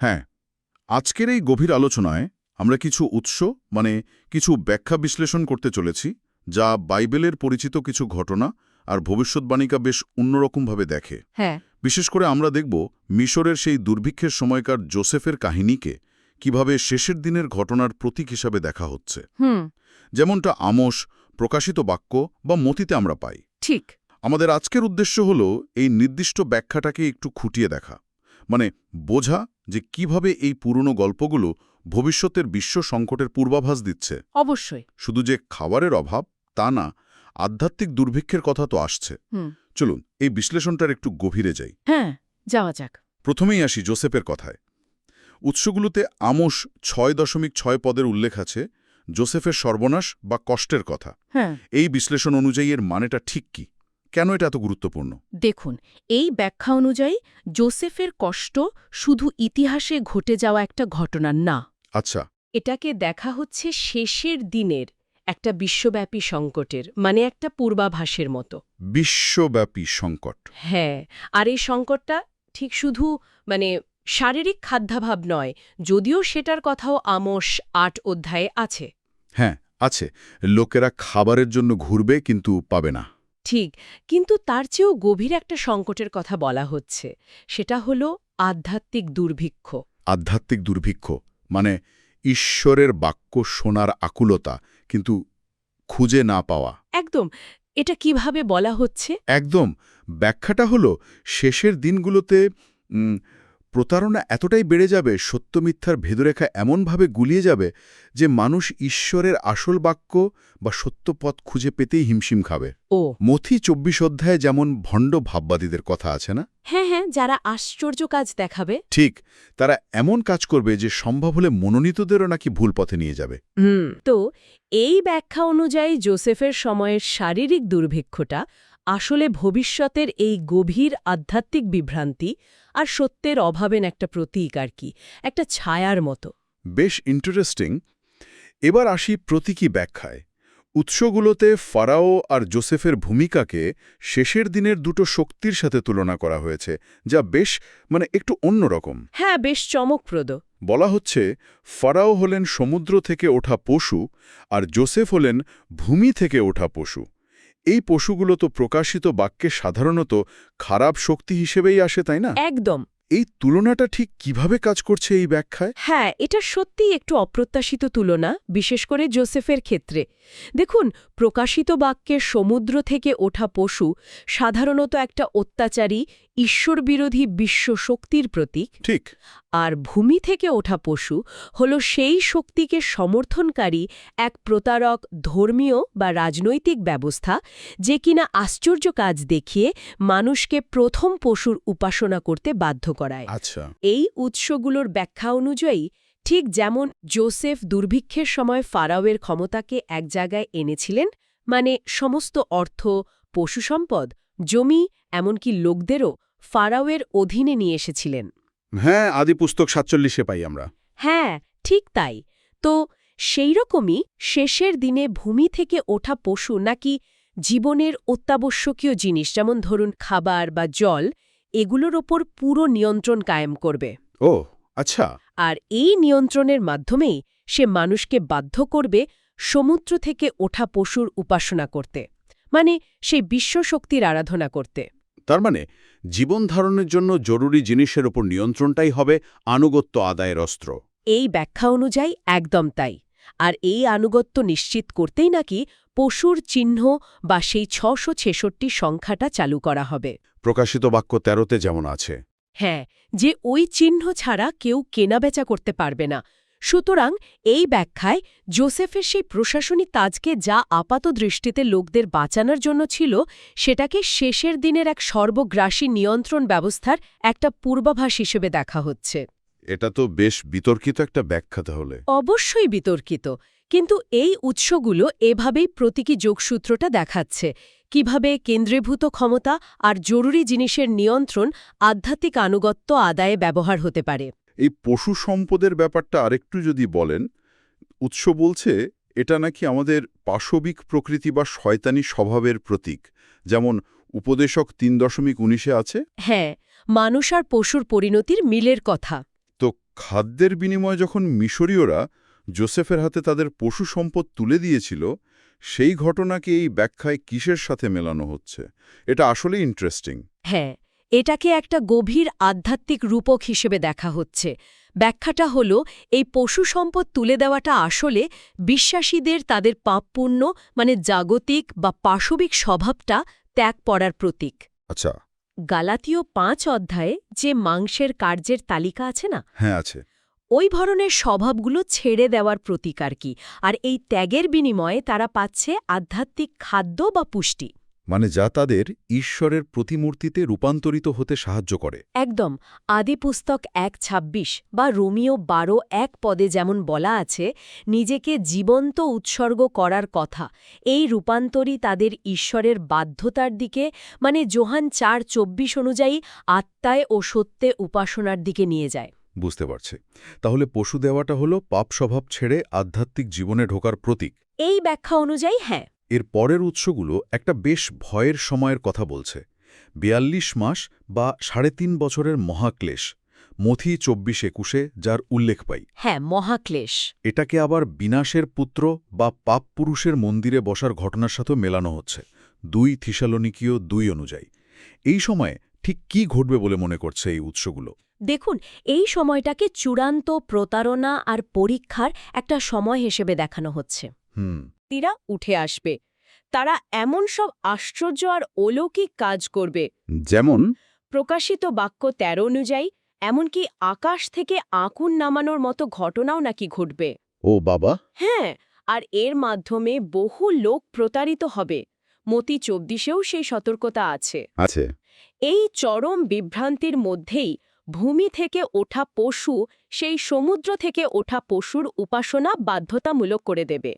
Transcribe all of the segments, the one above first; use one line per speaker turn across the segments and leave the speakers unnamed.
হ্যাঁ আজকের এই গভীর আলোচনায় আমরা কিছু উৎস মানে কিছু ব্যাখ্যা বিশ্লেষণ করতে চলেছি যা বাইবেলের পরিচিত কিছু ঘটনা আর ভবিষ্যৎবাণীকা বেশ অন্যরকমভাবে দেখে।
হ্যাঁ।
বিশেষ করে আমরা দেখব মিশরের সেই দুর্ভিক্ষের সময়কার জোসেফের কাহিনীকে কীভাবে শেষের দিনের ঘটনার প্রতীক হিসাবে দেখা হচ্ছে। যেমনটা আমোস প্রকাশিত বাক্য বা মতিতে আমরা পাই।
ঠিক।
আমাদের আজকের উদ্দেশ্য হল এই নির্দিষ্ট ব্যাখ্যাটাকে একটু খুঁটিয়ে দেখা। মানে বোঝা যে কীভাবে এই পুরনো গল্পগুলো ভবিষ্যতের বিশ্ব সংকটের পূর্বাভাস দিচ্ছে।
অবশ্যই।
শুধু যে খাবারের অভাব তা না আধ্যাত্মিক দুর্ভিক্ষের কথা তো আসছে। চলুন এই বিশ্লেষণটার একটু গভীরে যাই।
হ্যাঁ যাওয়া যাক।
প্রথমেই আসি জোসেফের কথায়। উৎসগুলোতে আমোস ছয় দশমিক ছয় পদের উল্লেখ আছে জোসেফের সর্বনাশ বা কষ্টের কথা।
হ্যাঁ।
এই বিশ্লেষণ অনুযায়ী এর মানেটা ঠিক কি? কেন এটা এত গুরুত্বপূর্ণ?
দেখুন এই ব্যাখ্যা অনুযায়ী জোসেফের কষ্ট শুধু ইতিহাসে ঘটে যাওয়া একটা ঘটনা না।
আচ্ছা।
এটাকে দেখা হচ্ছে শেষের দিনের একটা বিশ্বব্যাপী সংকটের মানে একটা পূর্বাভাসের মতো।
বিশ্বব্যাপী সংকট।
হ্যাঁ আর এই সংকটটা ঠিক শুধু মানে শারীরিক খাদ্যাভাব নয় যদিও সেটার কথাও আমস আট অধ্যায়ে আছে।
হ্যাঁ আছে। লোকেরা খাবারের জন্য ঘুরবে কিন্তু পাবে না।
ঠিক কিন্তু তার চেয়েও গভীর একটা সংকটের কথা বলা হচ্ছে। সেটা হল আধ্যাত্মিক দুর্ভিক্ষ।
আধ্যাত্মিক দুর্ভিক্ষ মানে ঈশ্বরের বাক্য শোনার আকুলতা কিন্তু খুঁজে না পাওয়া।
একদম এটা কীভাবে বলা হচ্ছে?
একদম ব্যাখ্যাটা হলো শেষের দিনগুলোতে প্রতারণা এতটাই বেড়ে যাবে সত্য মিথ্যার ভেদরেখা এমনভাবে গুলিয়ে যাবে যে মানুষ ঈশ্বরের আসল বাক্য বা সত্যপথ খুঁজে পেতেই হিমশিম খাবে।
ও।
মথি চব্বিশ অধ্যায়ে যেমন ভণ্ড ভাববাদীদের কথা আছে না?
হ্যাঁ হ্যাঁ যারা আশ্চর্য কাজ দেখাবে।
ঠিক তারা এমন কাজ করবে যে সম্ভব হলে মনোনীতদেরও নাকি ভুল পথে নিয়ে যাবে।
হুম তো এই ব্যাখ্যা অনুযায়ী জোসেফের সময়ের শারীরিক দুর্ভিক্ষটা আসলে ভবিষ্যতের এই গভীর আধ্যাত্মিক বিভ্রান্তি আর সত্যের অভাবেন একটা প্রতীক আর কি একটা ছায়ার মতো।
বেশ ইন্টারেস্টিং এবার আসি প্রতীকী ব্যাখ্যায়। উৎসগুলোতে ফারাও আর জোসেফের ভূমিকাকে শেষের দিনের দুটো শক্তির সাথে তুলনা করা হয়েছে যা বেশ মানে একটু অন্যরকম
হ্যাঁ বেশ চমকপ্রদ।
বলা হচ্ছে ফারাও হলেন সমুদ্র থেকে ওঠা পশু আর জোসেফ হলেন ভূমি থেকে ওঠা পশু। এই পশুগুলো তো প্রকাশিত বাক্যে সাধারণত খারাপ শক্তি হিসেবেই আসে তাই না?
একদম।
এই তুলনাটা ঠিক কীভাবে কাজ করছে এই ব্যাখ্যায়?
হ্যাঁ এটা সত্যিই একটু অপ্রত্যাশিত তুলনা বিশেষ করে জোসেফের ক্ষেত্রে। দেখুন প্রকাশিত বাক্যের সমুদ্র থেকে ওঠা পশু সাধারণত একটা অত্যাচারী ঈশ্বরবিরোধী বিশ্ব শক্তির প্রতীক।
ঠিক।
আর ভূমি থেকে ওঠা পশু হল সেই শক্তিকে সমর্থনকারী এক প্রতারক ধর্মীয় বা রাজনৈতিক ব্যবস্থা যে কিনা আশ্চর্য কাজ দেখিয়ে মানুষকে প্রথম পশুর উপাসনা করতে বাধ্য করায়।
আচ্ছা।
এই উৎসগুলোর ব্যাখ্যা অনুযায়ী ঠিক যেমন জোসেফ দুর্ভিক্ষের সময় ফারাওয়ের ক্ষমতাকে এক জায়গায় এনেছিলেন মানে সমস্ত অর্থ পশু সম্পদ জমি এমনকি লোকদেরও ফারাওয়ের অধীনে নিয়ে এসেছিলেন।
হ্যাঁ আদি পুস্তক সাতচল্লিশে পাই আমরা।
হ্যাঁ ঠিক তাই। তো সেই রকমই শেষের দিনে ভূমি থেকে ওঠা পশু নাকি জীবনের অত্যাবশ্যকীয় জিনিস যেমন ধরুন খাবার বা জল এগুলোর ওপর পুরো নিয়ন্ত্রণ কায়েম করবে।
ও আচ্ছা।
আর এই নিয়ন্ত্রণের মাধ্যমেই সে মানুষকে বাধ্য করবে সমুদ্র থেকে ওঠা পশুর উপাসনা করতে মানে সেই বিশ্বশক্তির আরাধনা করতে।
তার মানে জীবন ধারণের জন্য জরুরি জিনিসের ওপর নিয়ন্ত্রণটাই হবে আনুগত্য আদায়ের অস্ত্র।
এই ব্যাখ্যা অনুযায়ী একদম তাই। আর এই আনুগত্য নিশ্চিত করতেই নাকি পশুর চিহ্ন বা সেই ছশো ছেষট্টি সংখ্যাটা চালু করা হবে।
প্রকাশিত বাক্য তেরোতে যেমন আছে।
হ্যাঁ যে ওই চিহ্ন ছাড়া কেউ কেনাবেচা করতে পারবে না। সুতরাং এই ব্যাখ্যায় জোসেফের সেই প্রশাসনী তাজকে যা আপাত দৃষ্টিতে লোকদের বাঁচানোর জন্য ছিল সেটাকে শেষের দিনের এক সর্বগ্রাসী নিয়ন্ত্রণ ব্যবস্থার একটা পূর্বাভাস হিসেবে দেখা হচ্ছে।
এটা তো বেশ বিতর্কিত একটা ব্যাখ্যা তাহলে।
অবশ্যই বিতর্কিত কিন্তু এই উৎসগুলো এভাবেই প্রতীকী যোগসূত্রটা দেখাচ্ছে। কীভাবে কেন্দ্রীভূত ক্ষমতা আর জরুরি জিনিসের নিয়ন্ত্রণ আধ্যাত্মিক আনুগত্য আদায়ে ব্যবহার হতে পারে।
এই পশু সম্পদের ব্যাপারটা আরেকটু যদি বলেন উৎস বলছে এটা নাকি আমাদের পাশবিক প্রকৃতি বা শয়তানি স্বভাবের প্রতীক। যেমন উপদেশক তিন দশমিক উনিশে আছে।
হ্যাঁ মানুষ আর পশুর পরিণতির মিলের কথা।
তো খাদ্যের বিনিময়ে যখন মিশরীয়রা জোসেফের হাতে তাদের পশু সম্পদ তুলে দিয়েছিল সেই ঘটনাকে এই ব্যাখ্যায় কিসের সাথে মেলানো হচ্ছে? এটা আসলে ইন্টারেস্টিং
হ্যাঁ এটাকে একটা গভীর আধ্যাত্মিক রূপক হিসেবে দেখা হচ্ছে। ব্যাখ্যাটা হল এই পশু সম্পদ তুলে দেওয়াটা আসলে বিশ্বাসীদের তাদের পাপপুণ্য মানে জাগতিক বা পাশবিক স্বভাবটা ত্যাগ পড়ার প্রতীক।
আচ্ছা।
গালাতীয় পাঁচ অধ্যায়ে যে মাংসের কার্যের তালিকা আছে না?
হ্যাঁ আছে।
ওই ধরনের স্বভাবগুলো ছেড়ে দেওয়ার প্রতীক আর কি। আর এই ত্যাগের বিনিময়ে তারা পাচ্ছে আধ্যাত্মিক খাদ্য বা পুষ্টি।
মানে যা তাদের ঈশ্বরের প্রতিমূর্তিতে রূপান্তরিত হতে সাহায্য করে।
একদম আদিপুস্তক এক ছাব্বিশ বা রোমিও বারো এক পদে যেমন বলা আছে নিজেকে জীবন্ত উৎসর্গ করার কথা। এই রূপান্তরই তাদের ঈশ্বরের বাধ্যতার দিকে মানে জোহান চার চব্বিশ অনুযায়ী আত্মায় ও সত্যে উপাসনার দিকে নিয়ে যায়।
বুঝতে পারছে। তাহলে পশু দেওয়াটা হল পাপ স্বভাব ছেড়ে আধ্যাত্মিক জীবনে ঢোকার প্রতীক।
এই ব্যাখ্যা অনুযায়ী হ্যাঁ।
এর পরের উৎসগুলো একটা বেশ ভয়ের সময়ের কথা বলছে। বিয়াল্লিশ মাস বা সাড়ে তিন বছরের মহাক্লেশ মথি চব্বিশ একুশে যার উল্লেখ পাই।
হ্যাঁ মহাক্লেশ।
এটাকে আবার বিনাশের পুত্র বা পাপ পুরুষের মন্দিরে বসার ঘটনার সাথে মেলানো হচ্ছে দুই থিসালনিকীয় দুই অনুযায়ী। এই সময়ে ঠিক কি ঘটবে বলে মনে করছে এই উৎসগুলো?
দেখুন এই সময়টাকে চূড়ান্ত প্রতারণা আর পরীক্ষার একটা সময় হিসেবে দেখানো হচ্ছে।
হুম।
তীরা উঠে আসবে। তারা এমন সব আশ্চর্য আর অলৌকিক কাজ করবে।
যেমন?
প্রকাশিত বাক্য ১৩ অনুযায়ী এমনকি আকাশ থেকে আকুন নামানোর মতো ঘটনাও নাকি ঘটবে।
ও বাবা!
হ্যাঁ আর এর মাধ্যমে বহু লোক প্রতারিত হবে। মতি চব্বিশেও সেই সতর্কতা আছে।
আছে।
এই চরম বিভ্রান্তির মধ্যেই ভূমি থেকে ওঠা পশু সেই সমুদ্র থেকে ওঠা পশুর উপাসনা বাধ্যতামূলক করে দেবে।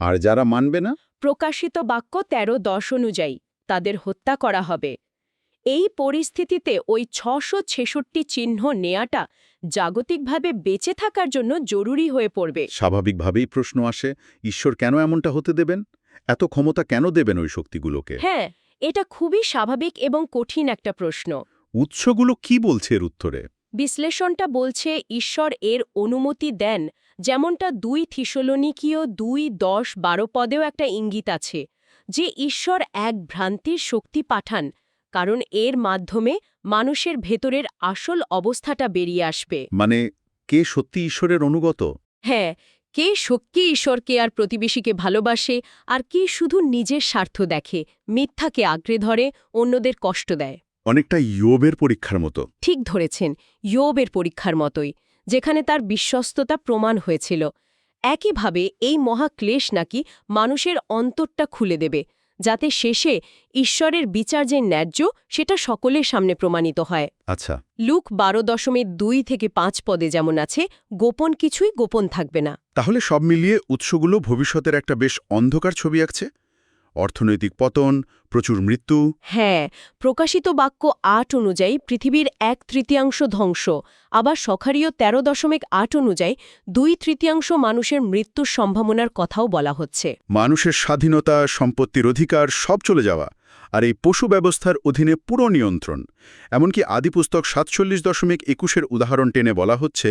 আর যারা মানবে না?
প্রকাশিত বাক্য ১৩ দশ অনুযায়ী তাদের হত্যা করা হবে। এই পরিস্থিতিতে ওই ছশো ছেষট্টি চিহ্ন নেয়াটা জাগতিকভাবে বেঁচে থাকার জন্য জরুরি হয়ে পড়বে।
স্বাভাবিকভাবেই প্রশ্ন আসে ঈশ্বর কেন এমনটা হতে দেবেন? এত ক্ষমতা কেন দেবেন ওই শক্তিগুলোকে?
হ্যাঁ এটা খুবই স্বাভাবিক এবং কঠিন একটা প্রশ্ন।
উৎসগুলো কি বলছে এর উত্তরে?
বিশ্লেষণটা বলছে ঈশ্বর এর অনুমতি দেন যেমনটা দুই থিসলনিকীয় দুই দশ বারো পদেও একটা ইঙ্গিত আছে যে ঈশ্বর এক ভ্রান্তির শক্তি পাঠান কারণ এর মাধ্যমে মানুষের ভেতরের আসল অবস্থাটা বেরিয়ে আসবে।
মানে কে সত্যি ঈশ্বরের অনুগত?
হ্যাঁ কে সত্যি ঈশ্বরকে আর প্রতিবেশীকে ভালোবাসে আর কে শুধু নিজের স্বার্থ দেখে মিথ্যাকে আঁকড়ে ধরে অন্যদের কষ্ট দেয়।
অনেকটা ইয়োবের পরীক্ষার মতো।
ঠিক ধরেছেন ইয়োবের পরীক্ষার মতোই। যেখানে তার বিশ্বস্ততা প্রমাণ হয়েছিল। একইভাবে এই মহাক্লেশ নাকি মানুষের অন্তরটা খুলে দেবে যাতে শেষে ঈশ্বরের বিচার যে ন্যায্য সেটা সকলের সামনে প্রমাণিত হয়।
আচ্ছা।
লুক বারো দশমিক দুই থেকে পাঁচ পদে যেমন আছে গোপন কিছুই গোপন থাকবে না।
তাহলে সব মিলিয়ে উৎসগুলো ভবিষ্যতের একটা বেশ অন্ধকার ছবি আঁকছে? অর্থনৈতিক পতন প্রচুর মৃত্যু।
হ্যাঁ প্রকাশিত বাক্য আট অনুযায়ী পৃথিবীর এক তৃতীয়াংশ ধ্বংস আবার সখারীয় ১৩ দশমিক আট অনুযায়ী দুই তৃতীয়াংশ মানুষের মৃত্যুর সম্ভাবনার কথাও বলা হচ্ছে।
মানুষের স্বাধীনতা সম্পত্তির অধিকার সব চলে যাওয়া। আর এই পশু ব্যবস্থার অধীনে পুরো নিয়ন্ত্রণ। এমনকি আদিপুস্তক সাতচল্লিশ দশমিক একুশের উদাহরণ টেনে বলা হচ্ছে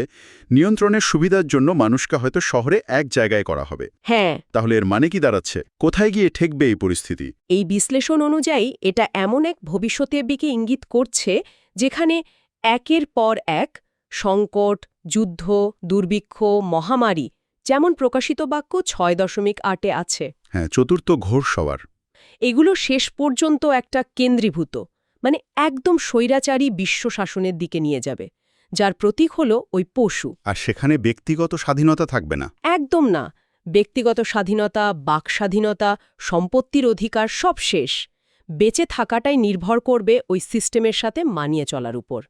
নিয়ন্ত্রণের সুবিধার জন্য মানুষকে হয়তো শহরে এক জায়গায় করা হবে।
হ্যাঁ।
তাহলে এর মানে কি দাঁড়াচ্ছে? কোথায় গিয়ে ঠেকবে এই পরিস্থিতি?
এই বিশ্লেষণ অনুযায়ী এটা এমন এক ভবিষ্যতের দিকে ইঙ্গিত করছে যেখানে একের পর এক সংকট যুদ্ধ দুর্ভিক্ষ মহামারী যেমন প্রকাশিত বাক্য ছয় দশমিক আটে আছে।
হ্যাঁ চতুর্থ ঘোর সবার
এগুলো শেষ পর্যন্ত একটা কেন্দ্রীভূত মানে একদম স্বৈরাচারী বিশ্ব শাসনের দিকে নিয়ে যাবে যার প্রতীক হল ওই পশু।
আর সেখানে ব্যক্তিগত স্বাধীনতা থাকবে না।
একদম না। ব্যক্তিগত স্বাধীনতা বাক স্বাধীনতা সম্পত্তির অধিকার সব শেষ। বেঁচে থাকাটাই নির্ভর করবে ওই সিস্টেমের সাথে মানিয়ে চলার উপর।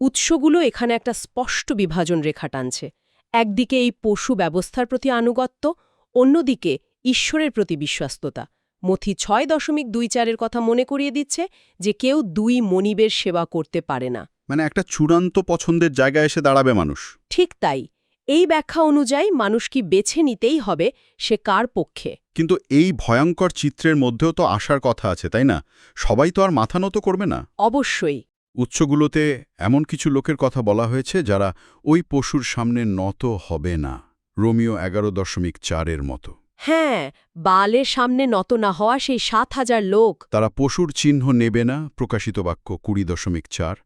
উৎসগুলো এখানে একটা স্পষ্ট বিভাজন রেখা টানছে। একদিকে এই পশু ব্যবস্থার প্রতি আনুগত্য অন্যদিকে ঈশ্বরের প্রতি বিশ্বস্ততা। মথি ছয় দশমিক দুই চারের কথা মনে করিয়ে দিচ্ছে যে কেউ দুই মনিবের সেবা করতে পারে না।
মানে একটা চূড়ান্ত পছন্দের জায়গায় এসে দাঁড়াবে মানুষ।
ঠিক তাই। এই ব্যাখ্যা অনুযায়ী মানুষ কি বেছে নিতেই হবে সে কার পক্ষে?
কিন্তু এই ভয়ঙ্কর চিত্রের মধ্যেও তো আসার কথা আছে তাই না? সবাই তো আর মাথা নত করবে না।
অবশ্যই।
উৎসগুলোতে এমন কিছু লোকের কথা বলা হয়েছে যারা ওই পশুর সামনে নত হবে না। রোমিও এগারো দশমিক চারের মতো।
হ্যাঁ বালের সামনে নত না হওয়া সেই সাত হাজার লোক।
তারা পশুর চিহ্ন নেবে না প্রকাশিত বাক্য কুড়ি দশমিক চার।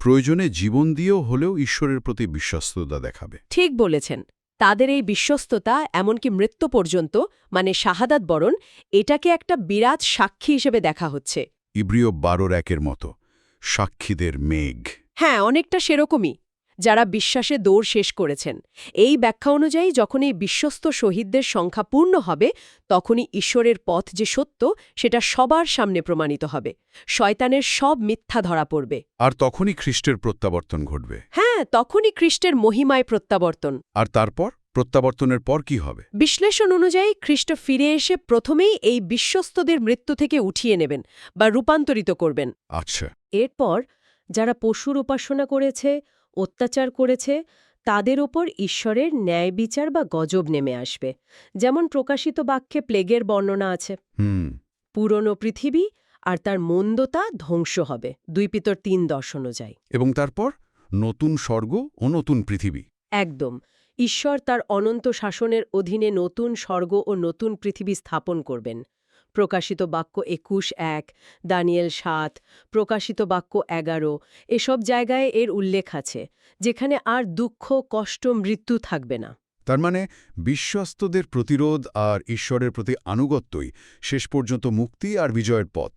প্রয়োজনে জীবন দিয়েও হলেও ঈশ্বরের প্রতি বিশ্বস্ততা দেখাবে।
ঠিক বলেছেন। তাদের এই বিশ্বস্ততা এমনকি মৃত্যু পর্যন্ত মানে শাহাদাত বরণ এটাকে একটা বিরাট সাক্ষী হিসেবে দেখা হচ্ছে।
ইব্রিয় বারোর একের মতো সাক্ষীদের মেঘ।
হ্যাঁ অনেকটা সেরকমই। যারা বিশ্বাসে দৌড় শেষ করেছেন। এই ব্যাখ্যা অনুযায়ী যখন এই বিশ্বস্ত শহীদদের সংখ্যা পূর্ণ হবে তখনই ঈশ্বরের পথ যে সত্য সেটা সবার সামনে প্রমাণিত হবে। শয়তানের সব মিথ্যা ধরা পড়বে।
আর তখনই খ্রিস্টের প্রত্যাবর্তন ঘটবে।
হ্যাঁ তখনই খ্রিস্টের মহিমায় প্রত্যাবর্তন।
আর তারপর? প্রত্যাবর্তনের পর কি হবে?
বিশ্লেষণ অনুযায়ী খ্রিস্ট ফিরে এসে প্রথমেই এই বিশ্বস্তদের মৃত্যু থেকে উঠিয়ে নেবেন বা রূপান্তরিত করবেন।
আচ্ছা।
এরপর যারা পশুর উপাসনা করেছে অত্যাচার করেছে তাদের ওপর ঈশ্বরের ন্যায় বিচার বা গজব নেমে আসবে। যেমন প্রকাশিত বাক্যে প্লেগের বর্ণনা আছে।
হুম।
পুরনো পৃথিবী আর তার মন্দতা ধ্বংস হবে দুই পিতর তিন দশ অনুযায়ী।
এবং তারপর? নতুন স্বর্গ ও নতুন পৃথিবী।
একদম। ঈশ্বর তার অনন্ত শাসনের অধীনে নতুন স্বর্গ ও নতুন পৃথিবী স্থাপন করবেন। প্রকাশিত বাক্য একুশ এক দানিয়েল সাত প্রকাশিত বাক্য এগারো এসব জায়গায় এর উল্লেখ আছে যেখানে আর দুঃখ কষ্ট মৃত্যু থাকবে না।
তার মানে বিশ্বস্তদের প্রতিরোধ আর ঈশ্বরের প্রতি আনুগত্যই শেষ পর্যন্ত মুক্তি আর বিজয়ের পথ।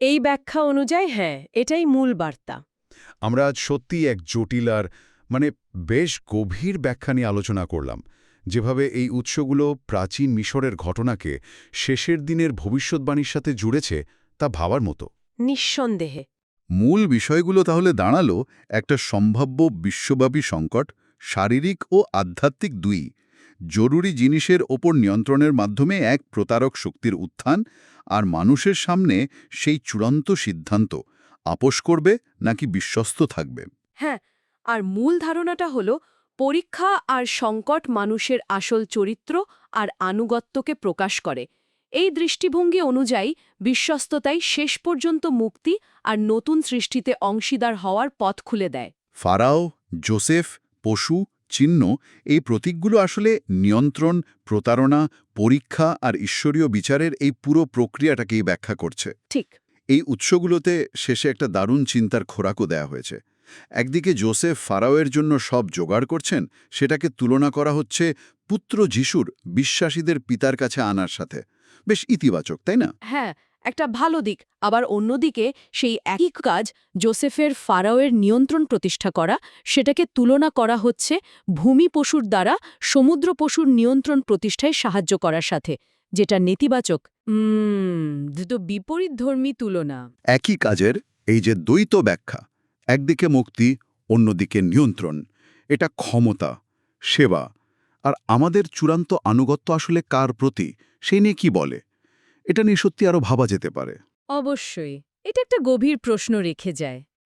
এই ব্যাখ্যা অনুযায়ী হ্যাঁ এটাই মূল বার্তা।
আমরা আজ সত্যিই এক জটিল আর মানে বেশ গভীর ব্যাখ্যা নিয়ে আলোচনা করলাম। যেভাবে এই উৎসগুলো প্রাচীন মিশরের ঘটনাকে শেষের দিনের ভবিষ্যৎবাণীর সাথে জুড়েছে তা ভাবার মতো।
নিঃসন্দেহে।
মূল বিষয়গুলো তাহলে দাঁড়াল একটা সম্ভাব্য বিশ্বব্যাপী সংকট শারীরিক ও আধ্যাত্মিক দুই জরুরি জিনিসের ওপর নিয়ন্ত্রণের মাধ্যমে এক প্রতারক শক্তির উত্থান আর মানুষের সামনে সেই চূড়ান্ত সিদ্ধান্ত আপোষ করবে নাকি বিশ্বস্ত থাকবে।
হ্যাঁ আর মূল ধারণাটা হল পরীক্ষা আর সংকট মানুষের আসল চরিত্র আর আনুগত্যকে প্রকাশ করে। এই দৃষ্টিভঙ্গি অনুযায়ী বিশ্বস্ততাই শেষ পর্যন্ত মুক্তি আর নতুন সৃষ্টিতে অংশীদার হওয়ার পথ খুলে দেয়।
ফারাও জোসেফ পশু চিহ্ন এই প্রতীকগুলো আসলে নিয়ন্ত্রণ প্রতারণা পরীক্ষা আর ঈশ্বরীয় বিচারের এই পুরো প্রক্রিয়াটাকেই ব্যাখ্যা করছে।
ঠিক।
এই উৎসগুলোতে শেষে একটা দারুণ চিন্তার খোরাকও দেয়া হয়েছে। একদিকে জোসেফ ফারাওয়ের জন্য সব জোগাড় করছেন সেটাকে তুলনা করা হচ্ছে পুত্র যিশুর বিশ্বাসীদের পিতার কাছে আনার সাথে। বেশ ইতিবাচক তাই না?
হ্যাঁ একটা ভালো দিক। আবার অন্যদিকে সেই একই কাজ জোসেফের ফারাওয়ের নিয়ন্ত্রণ প্রতিষ্ঠা করা সেটাকে তুলনা করা হচ্ছে ভূমি পশুর দ্বারা সমুদ্র পশুর নিয়ন্ত্রণ প্রতিষ্ঠায় সাহায্য করার সাথে যেটা নেতিবাচক। দুটো বিপরীতধর্মী তুলনা।
একই কাজের এই যে দ্বৈত ব্যাখ্যা একদিকে মুক্তি, অন্যদিকে নিয়ন্ত্রণ। এটা ক্ষমতা, সেবা। আর আমাদের চূড়ান্ত আনুগত্য আসলে কার প্রতি সেই নিয়ে কি বলে? এটা নিয়ে সত্যি আরও ভাবা যেতে পারে।
অবশ্যই। এটা একটা গভীর প্রশ্ন রেখে যায়।